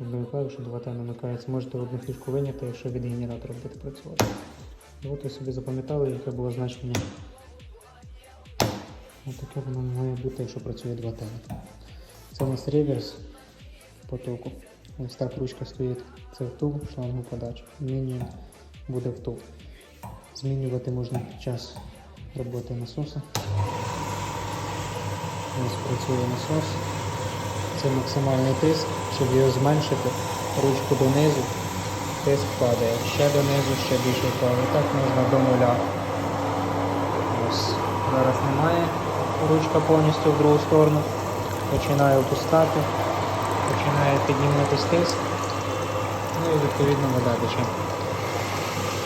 одною клавішою 2 та намикається. Можете одну фішку виняти, якщо від генератора будете працювати. І от ви собі запам'ятали, яке було значення. Ось таке воно має бути, якщо працює 2 тени. Це у нас реверс потоку. Ось так ручка стоїть. Це втул, шлангу подачі. Змінюємо, буде втул. Змінювати можна під час роботи насоса. Ось працює насос. Це максимальний тиск. Щоб його зменшити, ручку донизу, тиск падає. Ще донизу, ще більше впав. І так можна до нуля. Ось. Зараз немає. Ручка повністю в другу сторону. Починає опускати, починає підніматись тиск. Ну і відповідно вода тече.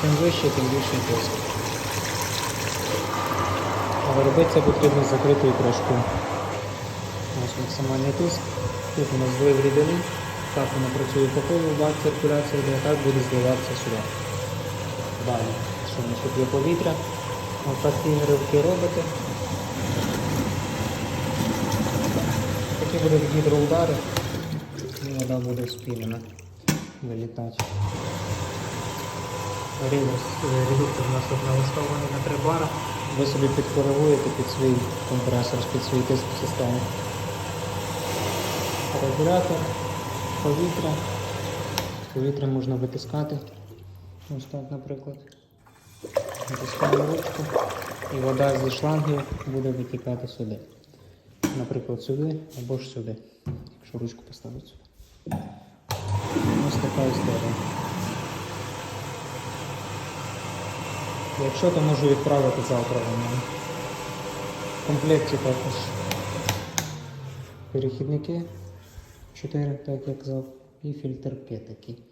Чим вище, тим більший тиск. Але робити це потрібно з закритою кришкою. Ось максимальний тиск. Тут у нас злив рідини. Так воно працює по колу, бак циркуляція йде, так буде зливатися сюди. Далі. Що у нас тут є повітря. Отакі ривки робите. Такі будуть гідроудари. І вода буде спілена. Вилітати. Редуктор у нас тут налаштований на 3 бара. Ви собі підкоригуєте під свій компресор, під свій тиск системи. Регулятор, повітря. Повітря можна витискати. Ось так, наприклад. Натискаємо ручку і вода зі шлангів буде витікати сюди. Наприклад, сюди або ж сюди, якщо ручку поставити сюди. Ось така історія. Якщо, то можу відправити завтра вам. В комплекті також перехідники 4, так як казав, і фільтрки такі.